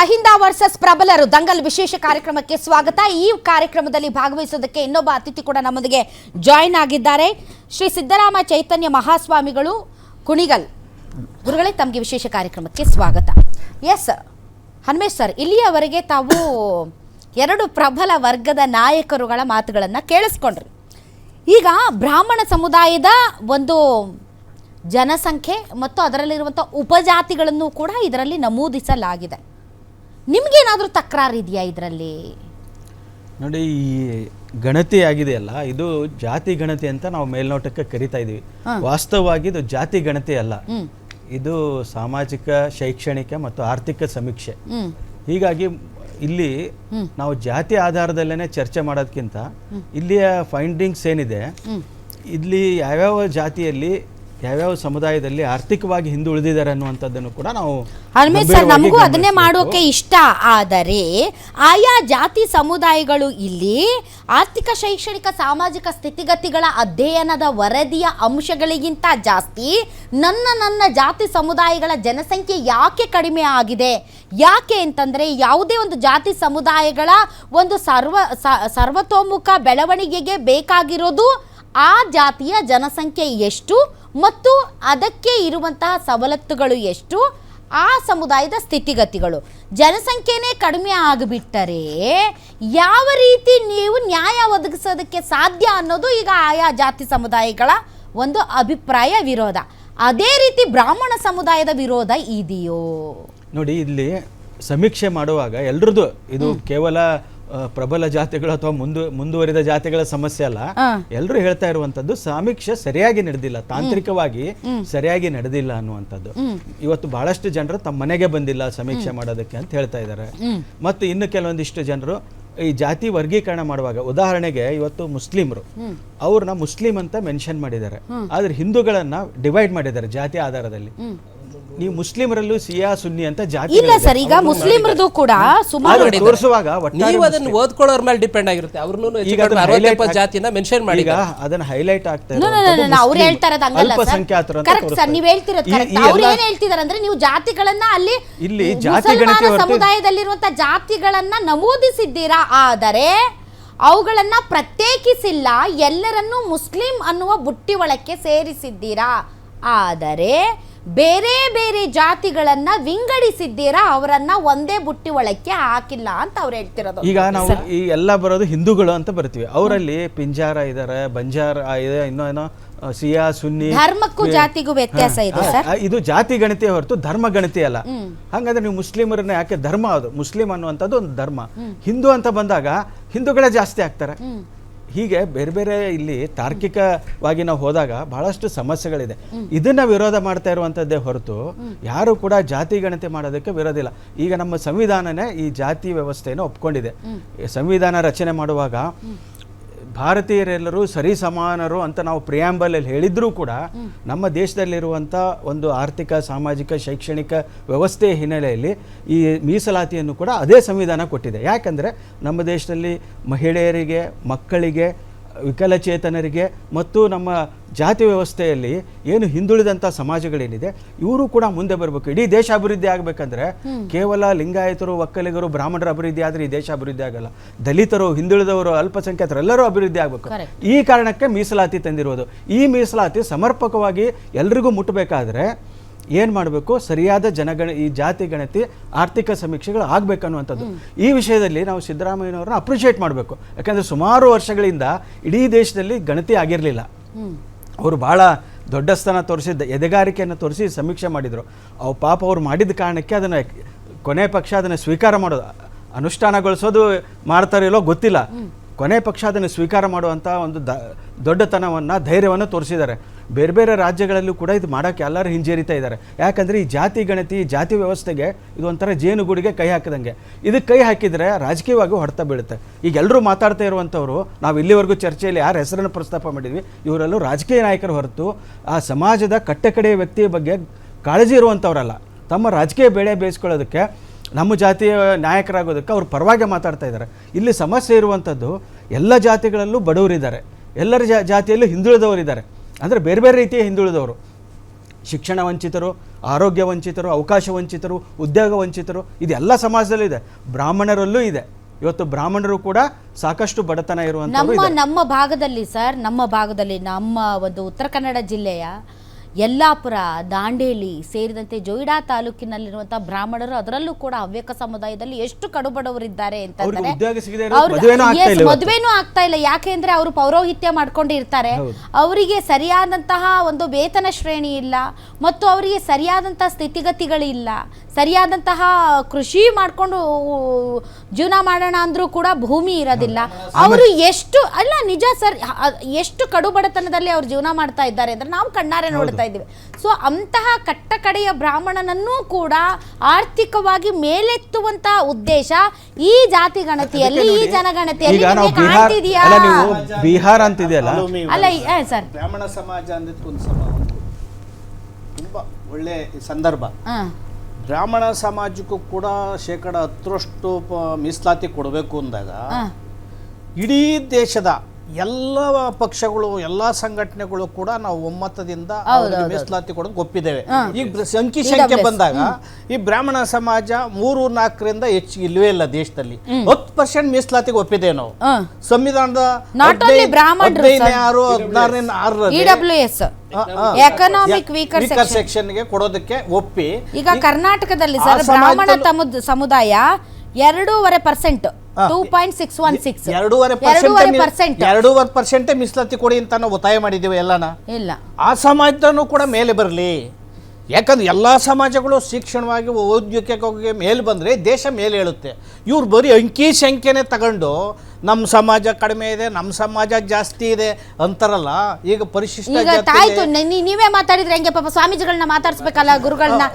Ahinda versus ಪ್ರಬಲರು Dangal ವಿಶೇಷ ಕಾರ್ಯಕ್ರಮಕ್ಕೆ ಸ್ವಾಗತ. ಈ ಕಾರ್ಯಕ್ರಮದಲ್ಲಿ ಭಾಗವಹಿಸೋದಕ್ಕೆ ಇನ್ನೊಬ್ಬ ಅತಿಥಿ ಕೂಡ ನಮ್ಮೊಂದಿಗೆ ಜಾಯಿನ್ ಆಗಿದ್ದಾರೆ. ಶ್ರೀ ಸಿದ್ದರಾಮ ಚೈತನ್ಯ ಮಹಾಸ್ವಾಮಿಗಳು, ಕುಣಿಗಲ್ ಗುರುಗಳೇ, ತಮಗೆ ವಿಶೇಷ ಕಾರ್ಯಕ್ರಮಕ್ಕೆ ಸ್ವಾಗತ. ಎಸ್ ಹನುಮೇಶ್ ಸರ್ ಇಲ್ಲಿಯವರೆಗೆ ತಾವು ಎರಡು ಪ್ರಬಲ ವರ್ಗದ ನಾಯಕರುಗಳ ಮಾತುಗಳನ್ನು ಕೇಳಿಸ್ಕೊಂಡ್ರಿ. ಈಗ ಬ್ರಾಹ್ಮಣ ಸಮುದಾಯದ ಒಂದು ಜನಸಂಖ್ಯೆ ಮತ್ತು ಅದರಲ್ಲಿರುವಂಥ ಉಪಜಾತಿಗಳನ್ನು ಕೂಡ ಇದರಲ್ಲಿ ನಮೂದಿಸಲಾಗಿದೆ. ನಿಮ್ಗೇನಾದರೂ ತಕರಾರು ಇದೆಯಾ ಇದರಲ್ಲಿ? ನೋಡಿ ಈ ಗಣತಿ ಆಗಿದೆಯಲ್ಲ ಇದು ಜಾತಿ ಗಣತಿ ಅಂತ ನಾವು ಮೇಲ್ನೋಟಕ್ಕೆ ಕರಿತಾ ಇದೀವಿ. ವಾಸ್ತವವಾಗಿ ಇದು ಜಾತಿ ಗಣತಿ ಅಲ್ಲ. ಇದು ಸಾಮಾಜಿಕ ಶೈಕ್ಷಣಿಕ ಮತ್ತು ಆರ್ಥಿಕ ಸಮೀಕ್ಷೆ. ಹೀಗಾಗಿ ಇಲ್ಲಿ ನಾವು ಜಾತಿ ಆಧಾರದಲ್ಲೇನೆ ಚರ್ಚೆ ಮಾಡೋದಕ್ಕಿಂತ ಇಲ್ಲಿಯ ಫೈಂಡಿಂಗ್ಸ್ ಏನಿದೆ ಇಲ್ಲಿ ಯಾವ್ಯಾವ ಜಾತಿಯಲ್ಲಿ ಯಾವ್ಯಾವ ಸಮುದಾಯದಲ್ಲಿ ಆರ್ಥಿಕವಾಗಿ ಹಿಂದುಳಿದಿದ್ದಾರೆ ಅನ್ನುವಂಥದ್ದನ್ನು ಕೂಡ ನಾವು ಹನುಮೇಶ್ ಸರ್ ನಮಗೂ ಅದನ್ನೇ ಮಾಡೋಕೆ ಇಷ್ಟ ಆದರೆ ಆಯಾ ಜಾತಿ ಸಮುದಾಯಗಳು ಇಲ್ಲಿ ಆರ್ಥಿಕ ಶೈಕ್ಷಣಿಕ ಸಾಮಾಜಿಕ ಸ್ಥಿತಿಗತಿಗಳ ಅಧ್ಯಯನದ ವರದಿಯ ಅಂಶಗಳಿಗಿಂತ ಜಾಸ್ತಿ ನನ್ನ ನನ್ನ ಜಾತಿ ಸಮುದಾಯಗಳ ಜನಸಂಖ್ಯೆ ಯಾಕೆ ಕಡಿಮೆ ಆಗಿದೆ? ಯಾಕೆ ಅಂತಂದರೆ ಯಾವುದೇ ಒಂದು ಜಾತಿ ಸಮುದಾಯಗಳ ಒಂದು ಸರ್ವ ಸರ್ವತೋಮುಖ ಬೆಳವಣಿಗೆಗೆ ಬೇಕಾಗಿರೋದು ಆ ಜಾತಿಯ ಜನಸಂಖ್ಯೆ ಎಷ್ಟು ಮತ್ತು ಅದಕ್ಕೆ ಇರುವಂತಹ ಸವಲತ್ತುಗಳು ಎಷ್ಟು? ಆ ಸಮುದಾಯದ ಸ್ಥಿತಿಗತಿಗಳು. ಜನಸಂಖ್ಯೆನೇ ಕಡಿಮೆ ಆಗಿಬಿಟ್ಟರೆ ಯಾವ ರೀತಿ ನೀವು ನ್ಯಾಯ ಒದಗಿಸೋದಕ್ಕೆ ಸಾಧ್ಯ ಅನ್ನೋದು ಈಗ ಆಯಾ ಜಾತಿ ಸಮುದಾಯಗಳ ಒಂದು ಅಭಿಪ್ರಾಯ ವಿರೋಧ. ಅದೇ ರೀತಿ ಬ್ರಾಹ್ಮಣ ಸಮುದಾಯದ ವಿರೋಧ ಇದೆಯೋ? ನೋಡಿ ಇಲ್ಲಿ ಸಮೀಕ್ಷೆ ಮಾಡುವಾಗ ಎಲ್ರದ್ದು ಇದು ಕೇವಲ ಪ್ರಬಲ ಜಾತಿಗಳು ಅಥವಾ ಮುಂದು ಮುಂದುವರಿದ ಜಾತಿಗಳ ಸಮಸ್ಯೆ ಅಲ್ಲ. ಎಲ್ಲರೂ ಹೇಳ್ತಾ ಇರುವಂತದ್ದು ಸಮೀಕ್ಷೆ ಸರಿಯಾಗಿ ನಡೆದಿಲ್ಲ. ತಾಂತ್ರಿಕವಾಗಿ ಸರಿಯಾಗಿ ನಡೆದಿಲ್ಲ ಅನ್ನುವಂಥದ್ದು. ಇವತ್ತು ಬಹಳಷ್ಟು ಜನರು ತಮ್ಮ ಮನೆಗೆ ಬಂದಿಲ್ಲ ಸಮೀಕ್ಷೆ ಮಾಡೋದಕ್ಕೆ ಅಂತ ಹೇಳ್ತಾ ಇದ್ದಾರೆ. ಮತ್ತು ಇನ್ನು ಕೆಲವೊಂದಿಷ್ಟು ಜನರು ಈ ಜಾತಿ ವರ್ಗೀಕರಣ ಮಾಡುವಾಗ ಉದಾಹರಣೆಗೆ ಇವತ್ತು ಮುಸ್ಲಿಮರು ಅವ್ರನ್ನ ಮುಸ್ಲಿಂ ಅಂತ ಮೆನ್ಷನ್ ಮಾಡಿದ್ದಾರೆ. ಆದ್ರೆ ಹಿಂದೂಗಳನ್ನ ಡಿವೈಡ್ ಮಾಡಿದ್ದಾರೆ ಜಾತಿ ಆಧಾರದಲ್ಲಿ. ನೀವು ಮುಸ್ಲಿಮರಲ್ಲೂ ಸಿಯಾ ಸುನ್ನಿ ಅಂತ ಜಾತಿ ಇಲ್ಲ ಸರ್ ಈಗ ಮುಸ್ಲಿಮರದು ಕೂಡ ಸುಮಾರು ತೋರಿಸುವಾಗ ನೀವು ಅದನ್ನ ಓದ್ಕೊಳ್ಳೋರ್ ಮೇಲೆ ಡಿಪೆಂಡ್ ಆಗಿರುತ್ತೆ. ಅವ್ರನ್ನೂ ಈಗ ಅದನ್ನ ಜಾತಿನ ಮೆನ್ಷನ್ ಮಾಡಿ ಈಗ ಅದನ್ನ ಹೈಲೈಟ್ ಆಗ್ತಾ ಇದೆ ಅವ್ರು ಹೇಳ್ತಾ ಇರೋದು ಹಂಗಲ್ಲ ಸರ್. ಅಲ್ಪಸಂಖ್ಯಾತರು ಅಂತ ಕರೆಕ್ಟ್ ಸರ್ ನೀವು ಹೇಳ್ತಿರೋದು ಕರೆಕ್ಟ್ ಅವ್ರು ಏನ್ ಹೇಳ್ತಿದಾರೆ ಅಂದ್ರೆ ನೀವು ಜಾತಿಗಳನ್ನ ಅಲ್ಲಿ ಇಲ್ಲಿ ಜಾತಿ ಗಣತಿ ಸಮುದಾಯದಲ್ಲಿರುವಂತ ಜಾತಿಗಳನ್ನ ನಮೂದಿಸಿದ್ದೀರಾ ಆದರೆ ಅವುಗಳನ್ನ ಪ್ರತ್ಯೇಕಿಸಿಲ್ಲ ಎಲ್ಲರನ್ನೂ ಮುಸ್ಲಿಂ ಅನ್ನುವ ಬುಟ್ಟಿ ಒಳಕ್ಕೆ ಸೇರಿಸಿದ್ದೀರಾ ಆದರೆ ಬೇರೆ ಬೇರೆ ಜಾತಿಗಳನ್ನ ವಿಂಗಡಿಸಿದ್ದೀರಾ? ಅವರನ್ನ ಒಂದೇ ಬುಟ್ಟಿ ಒಳಕ್ಕೆ ಹಾಕಿಲ್ಲ ಅಂತ ಅವ್ರು ಹೇಳ್ತಿರೋದು. ಈಗ ನಾವು ಈ ಎಲ್ಲ ಬರೋದು ಹಿಂದೂಗಳು ಅಂತ ಬರ್ತೀವಿ. ಅವರಲ್ಲಿ ಪಿಂಜಾರ ಇದಾರೆ ಬಂಜಾರ ಇದೆ ಇನ್ನೂ ಏನೋ ಸಿಯಾ ಸುನ್ನಿ ಧರ್ಮಕ್ಕೂ ಜಾತಿಗೂ ವ್ಯತ್ಯಾಸ ಇದೆ ಸರ್. ಇದು ಜಾತಿ ಗಣತಿ ಹೊರತು ಧರ್ಮ ಗಣತಿ ಅಲ್ಲ. ಹಂಗಂದ್ರೆ ನೀವು ಮುಸ್ಲಿಮರನ್ನ ಯಾಕೆ ಧರ್ಮ ಅದು? ಮುಸ್ಲಿಂ ಅನ್ನುವಂಥದ್ದು ಒಂದು ಧರ್ಮ. ಹಿಂದೂ ಅಂತ ಬಂದಾಗ ಹಿಂದೂಗಳೇ ಜಾಸ್ತಿ ಆಗ್ತಾರೆ. ಹೀಗೆ ಬೇರೆ ಬೇರೆ ಇಲ್ಲಿ ತಾರ್ಕಿಕವಾಗಿ ನಾವು ಹೋದಾಗ ಬಹಳಷ್ಟು ಸಮಸ್ಯೆಗಳಿದೆ. ಇದನ್ನ ವಿರೋಧ ಮಾಡ್ತಾ ಇರುವಂಥದ್ದೇ ಹೊರತು ಯಾರು ಕೂಡ ಜಾತಿ ಗಣತಿ ಮಾಡೋದಕ್ಕೆ ವಿರೋಧ ಇಲ್ಲ. ಈಗ ನಮ್ಮ ಸಂವಿಧಾನನೇ ಈ ಜಾತಿ ವ್ಯವಸ್ಥೆಯನ್ನು ಒಪ್ಕೊಂಡಿದೆ. ಸಂವಿಧಾನ ರಚನೆ ಮಾಡುವಾಗ ಭಾರತೀಯರೆಲ್ಲರೂ ಸರಿ ಸಮಾನರು ಅಂತ ನಾವು ಪ್ರಿಯಾಂಬಲಲ್ಲಿ ಹೇಳಿದ್ರೂ ಕೂಡ ನಮ್ಮ ದೇಶದಲ್ಲಿರುವಂಥ ಒಂದು ಆರ್ಥಿಕ ಸಾಮಾಜಿಕ ಶೈಕ್ಷಣಿಕ ವ್ಯವಸ್ಥೆಯ ಹಿನ್ನೆಲೆಯಲ್ಲಿ ಈ ಮೀಸಲಾತಿಯನ್ನು ಕೂಡ ಅದೇ ಸಂವಿಧಾನ ಕೊಟ್ಟಿದೆ. ಯಾಕಂದರೆ ನಮ್ಮ ದೇಶದಲ್ಲಿ ಮಹಿಳೆಯರಿಗೆ ಮಕ್ಕಳಿಗೆ ವಿಕಲಚೇತನರಿಗೆ ಮತ್ತು ನಮ್ಮ ಜಾತಿ ವ್ಯವಸ್ಥೆಯಲ್ಲಿ ಏನು ಹಿಂದುಳಿದಂಥ ಸಮಾಜಗಳೇನಿದೆ ಇವರು ಕೂಡ ಮುಂದೆ ಬರಬೇಕು. ಇಡೀ ದೇಶ ಅಭಿವೃದ್ಧಿ ಆಗಬೇಕಂದ್ರೆ ಕೇವಲ ಲಿಂಗಾಯತರು ಒಕ್ಕಲಿಗರು ಬ್ರಾಹ್ಮಣರ ಅಭಿವೃದ್ಧಿ ಆದರೆ ಈ ದೇಶ ಅಭಿವೃದ್ಧಿ ಆಗಲ್ಲ. ದಲಿತರು ಹಿಂದುಳಿದವರು ಅಲ್ಪಸಂಖ್ಯಾತರು ಎಲ್ಲರೂ ಅಭಿವೃದ್ಧಿ ಆಗಬೇಕು. ಈ ಕಾರಣಕ್ಕೆ ಮೀಸಲಾತಿ ತಂದಿರುವುದು ಈ ಮೀಸಲಾತಿ ಸಮರ್ಪಕವಾಗಿ ಎಲ್ರಿಗೂ ಮುಟ್ಟಬೇಕಾದ್ರೆ ಏನು ಮಾಡಬೇಕು? ಸರಿಯಾದ ಜನಗಣ ಈ ಜಾತಿ ಗಣತಿ ಆರ್ಥಿಕ ಸಮೀಕ್ಷೆಗಳು ಆಗ್ಬೇಕನ್ನುವಂಥದ್ದು. ಈ ವಿಷಯದಲ್ಲಿ ನಾವು ಸಿದ್ದರಾಮಯ್ಯನವ್ರನ್ನ ಅಪ್ರಿಷಿಯೇಟ್ ಮಾಡಬೇಕು. ಯಾಕಂದರೆ ಸುಮಾರು ವರ್ಷಗಳಿಂದ ಇಡೀ ದೇಶದಲ್ಲಿ ಗಣತಿ ಆಗಿರಲಿಲ್ಲ. ಅವರು ಭಾಳ ದೊಡ್ಡ ಸ್ಥಾನ ತೋರಿಸಿ ಎದೆಗಾರಿಕೆಯನ್ನು ತೋರಿಸಿ ಸಮೀಕ್ಷೆ ಮಾಡಿದರು. ಅವು ಪಾಪ ಅವ್ರು ಮಾಡಿದ ಕಾರಣಕ್ಕೆ ಅದನ್ನು ಕೊನೆ ಪಕ್ಷ ಅದನ್ನು ಸ್ವೀಕಾರ ಮಾಡೋದು. ಅನುಷ್ಠಾನಗೊಳಿಸೋದು ಮಾಡ್ತಾರೋ ಇಲ್ಲೋ ಗೊತ್ತಿಲ್ಲ. ಕೊನೆ ಪಕ್ಷ ಅದನ್ನು ಸ್ವೀಕಾರ ಮಾಡುವಂಥ ಒಂದು ದ ದೊಡ್ಡತನವನ್ನು ಧೈರ್ಯವನ್ನು ತೋರಿಸಿದ್ದಾರೆ. ಬೇರೆ ಬೇರೆ ರಾಜ್ಯಗಳಲ್ಲೂ ಕೂಡ ಇದು ಮಾಡೋಕ್ಕೆ ಎಲ್ಲರೂ ಹಿಂಜರಿತಾ ಇದ್ದಾರೆ. ಯಾಕಂದರೆ ಈ ಜಾತಿ ಗಣತಿ, ಜಾತಿ ವ್ಯವಸ್ಥೆಗೆ ಇದು ಒಂಥರ ಜೇನುಗೂಡಿಗೆ ಕೈ ಹಾಕಿದಂಗೆ. ಇದಕ್ಕೆ ಕೈ ಹಾಕಿದರೆ ರಾಜಕೀಯವಾಗಿ ಹೊಡೆತ ಬೀಳುತ್ತೆ. ಈಗ ಎಲ್ಲರೂ ಮಾತಾಡ್ತಾ ಇರುವಂಥವ್ರು, ನಾವು ಇಲ್ಲಿವರೆಗೂ ಚರ್ಚೆಯಲ್ಲಿ ಯಾರ ಹೆಸರನ್ನು ಪ್ರಸ್ತಾಪ ಮಾಡಿದ್ವಿ ಇವರೆಲ್ಲೂ ರಾಜಕೀಯ ನಾಯಕರು ಹೊರತು ಆ ಸಮಾಜದ ಕಟ್ಟಕಡೆಯ ವ್ಯಕ್ತಿಯ ಬಗ್ಗೆ ಕಾಳಜಿ ಇರುವಂಥವ್ರಲ್ಲ. ತಮ್ಮ ರಾಜಕೀಯ ಬೆಳೆ ಬೇಯಿಸ್ಕೊಳ್ಳೋದಕ್ಕೆ, ನಮ್ಮ ಜಾತಿಯ ನಾಯಕರಾಗೋದಕ್ಕೆ ಅವ್ರು ಪರವಾಗಿ ಮಾತಾಡ್ತಾ ಇದ್ದಾರೆ. ಇಲ್ಲಿ ಸಮಸ್ಯೆ ಇರುವಂಥದ್ದು, ಎಲ್ಲ ಜಾತಿಗಳಲ್ಲೂ ಬಡವರಿದ್ದಾರೆ. ಎಲ್ಲರ ಜಾತಿಯಲ್ಲೂ ಹಿಂದುಳಿದವರಿದ್ದಾರೆ. ಅಂದರೆ ಬೇರೆ ಬೇರೆ ರೀತಿಯ ಹಿಂದುಳಿದವರು. ಶಿಕ್ಷಣ ವಂಚಿತರು ಆರೋಗ್ಯ ವಂಚಿತರು ಅವಕಾಶ ವಂಚಿತರು ಉದ್ಯೋಗ ವಂಚಿತರು ಇದೆಲ್ಲ ಸಮಾಜದಲ್ಲೂ ಇದೆ. ಬ್ರಾಹ್ಮಣರಲ್ಲೂ ಇದೆ. ಇವತ್ತು ಬ್ರಾಹ್ಮಣರು ಕೂಡ ಸಾಕಷ್ಟು ಬಡತನ ಇರುವಂತಹ ನಮ್ಮ ನಮ್ಮ ಭಾಗದಲ್ಲಿ ಸರ್ ನಮ್ಮ ಭಾಗದಲ್ಲಿ ನಮ್ಮ ಒಂದು ಉತ್ತರ ಕನ್ನಡ ಜಿಲ್ಲೆಯ ಯಲ್ಲಾಪುರ ದಾಂಡೇಲಿ ಸೇರಿದಂತೆ ಜೊಯ್ಡಾ ತಾಲೂಕಿನಲ್ಲಿರುವಂತಹ ಬ್ರಾಹ್ಮಣರು ಅದರಲ್ಲೂ ಕೂಡ ಹವ್ಯಕ ಸಮುದಾಯದಲ್ಲಿ ಎಷ್ಟು ಕಡುಬಡವರಿದ್ದಾರೆ ಅಂತಂದ್ರೆ ಮದುವೆನೂ ಆಗ್ತಾ ಇಲ್ಲ ಯಾಕೆಂದ್ರೆ ಅವರು ಪೌರೋಹಿತ್ಯ ಮಾಡ್ಕೊಂಡಿರ್ತಾರೆ. ಅವರಿಗೆ ಸರಿಯಾದಂತಹ ಒಂದು ವೇತನ ಶ್ರೇಣಿ ಇಲ್ಲ ಮತ್ತು ಅವರಿಗೆ ಸರಿಯಾದಂತಹ ಸ್ಥಿತಿಗತಿಗಳಿಲ್ಲ. ಸರಿಯಾದಂತಹ ಕೃಷಿ ಮಾಡ್ಕೊಂಡು ಜೀವನ ಮಾಡೋಣ ಅಂದ್ರೂ ಕೂಡ ಭೂಮಿ ಇರೋದಿಲ್ಲ. ಅವರು ಎಷ್ಟು ಅಲ್ಲ ನಿಜ ಸರ್ ಎಷ್ಟು ಕಡು ಬಡತನದಲ್ಲಿ ಅವ್ರು ಜೀವನ ಮಾಡ್ತಾ ಇದ್ದಾರೆ ಅಂದ್ರೆ ನಾವು ಕಣ್ಣಾರೆ ನೋಡ್ತಾ ಇದ್ದೀವಿ. ಸೊ ಅಂತಹ ಕಟ್ಟ ಕಡೆಯ ಬ್ರಾಹ್ಮಣನನ್ನೂ ಕೂಡ ಆರ್ಥಿಕವಾಗಿ ಮೇಲೆತ್ತುವಂತಹ ಉದ್ದೇಶ ಈ ಜಾತಿ ಗಣತಿಯಲ್ಲಿ ಈ ಜನಗಣತಿಯಲ್ಲಿ ನಿಮಗೆ ಬಿಹಾರ್ ಅಲ್ಲ ನೀವು ಬಿಹಾರ ಅಂತಿದೆಯಲ್ಲ? ಅಲ್ಲ ಸರ್. ಬ್ರಾಹ್ಮಣ ಸಮಾಜ ಅಂದ್ರೆ ಒಂದು. ಸಮ ತುಂಬ ಒಳ್ಳೆ ಸಂದರ್ಭ. ಹ. ಬ್ರಾಹ್ಮಣ ಸಮಾಜಕ್ಕೂ ಕೂಡ ಶೇಕಡ ಹತ್ತರಷ್ಟು ಪ- ಮೀಸಲಾತಿ ಕೊಡಬೇಕು ಅಂದಾಗ. ಇಡೀ ದೇಶದ ಎಲ್ಲ ಪಕ್ಷಗಳು ಎಲ್ಲ ಸಂಘಟನೆಗಳು ಕೂಡ ನಾವು ಒಮ್ಮತದಿಂದ ಅವ್ರಿಗೆ ಮೀಸಲಾತಿ ಕೊಡೋದು ಒಪ್ಪಿದ್ದೇವೆ. ಈಗ ಬ್ರ- ಸಂಖ್ಯೆ ಸಂಖ್ಯೆ ಬಂದಾಗ ಈ ಬ್ರಾಹ್ಮಣ ಸಮಾಜ ಮೂರು ನಾಲ್ಕರಿಂದ ಹೆಚ್ಚು ಇಲ್ವೇ ಇಲ್ಲ ದೇಶದಲ್ಲಿ. ಹತ್ತು ಪರ್ಸೆಂಟ್ ಮೀಸಲಾತಿಗೆ ಒಪ್ಪಿದ್ದೇವೆ ನಾವು. ಸಂವಿಧಾನದ ಹದಿನೈದನೇ. ಆರು ಹದಿನಾರನೇ ಆರರಲ್ಲಿ ಎಕನಾಮಿಕ್ ವೀಕರ್ ಸೆಕ್ಷನ್ ಸೆಕ್ಷನ್ಗೆ ಕೊಡೋದಕ್ಕೆ ಒಪ್ಪಿ ಈಗ ಕರ್ನಾಟಕದಲ್ಲಿ ಸರ್ ಬ್ರಾಹ್ಮಣ ಸಮುದಾಯ ಎರಡೂವರೆ percent two point six one six ಎರಡೂವರೆ ಪರ್ಸೆಂಟ್ ಪರ್ಸೆಂಟ್ ಎರಡೂವರೆ ಪರ್ಸೆಂಟ್ ಮೀಸಲಾತಿ ಕೊಡಿ ಅಂತ ನಾವು ಒತ್ತಾಯ ಮಾಡಿದ್ದೀವಿ ಎಲ್ಲಾನ? ಇಲ್ಲ. ಆ ಸಮಾಜದೂ ಕೂಡ ಮೇಲೆ ಬರಲಿ. ಯಾಕಂದ್ರೆ ಎಲ್ಲಾ ಸಮಾಜಗಳು ಶಿಕ್ಷಣವಾಗಿ ಔದ್ಯೋಗಿಕವಾಗಿ ಮೇಲೆ ಬಂದ್ರೆ ದೇಶ ಮೇಲೆ ಹೇಳುತ್ತೆ ಇವ್ರು ಬರೀ ಅಂಕಿ ಸಂಖ್ಯೆನೆ ತಗೊಂಡು ನಮ್ಮ ಸಮಾಜ ಕಡಿಮೆ ಇದೆ ನಮ್ಮ ಸಮಾಜ ಜಾಸ್ತಿ ಇದೆ ಅಂತಾರಲ್ಲ ಈಗ ಪರಿಶಿಷ್ಟ ಈಗ ತಾಯ್ತು ನೀವೇ ಮಾತಾಡಿದ್ರೆ ಹೆಂಗೆ ಪಾಪ ಸ್ವಾಮೀಜಿಗಳನ್ನ ಮಾತಾಡ್ಸ್ಬೇಕಲ್ಲ ಗುರುಗಳನ್ನ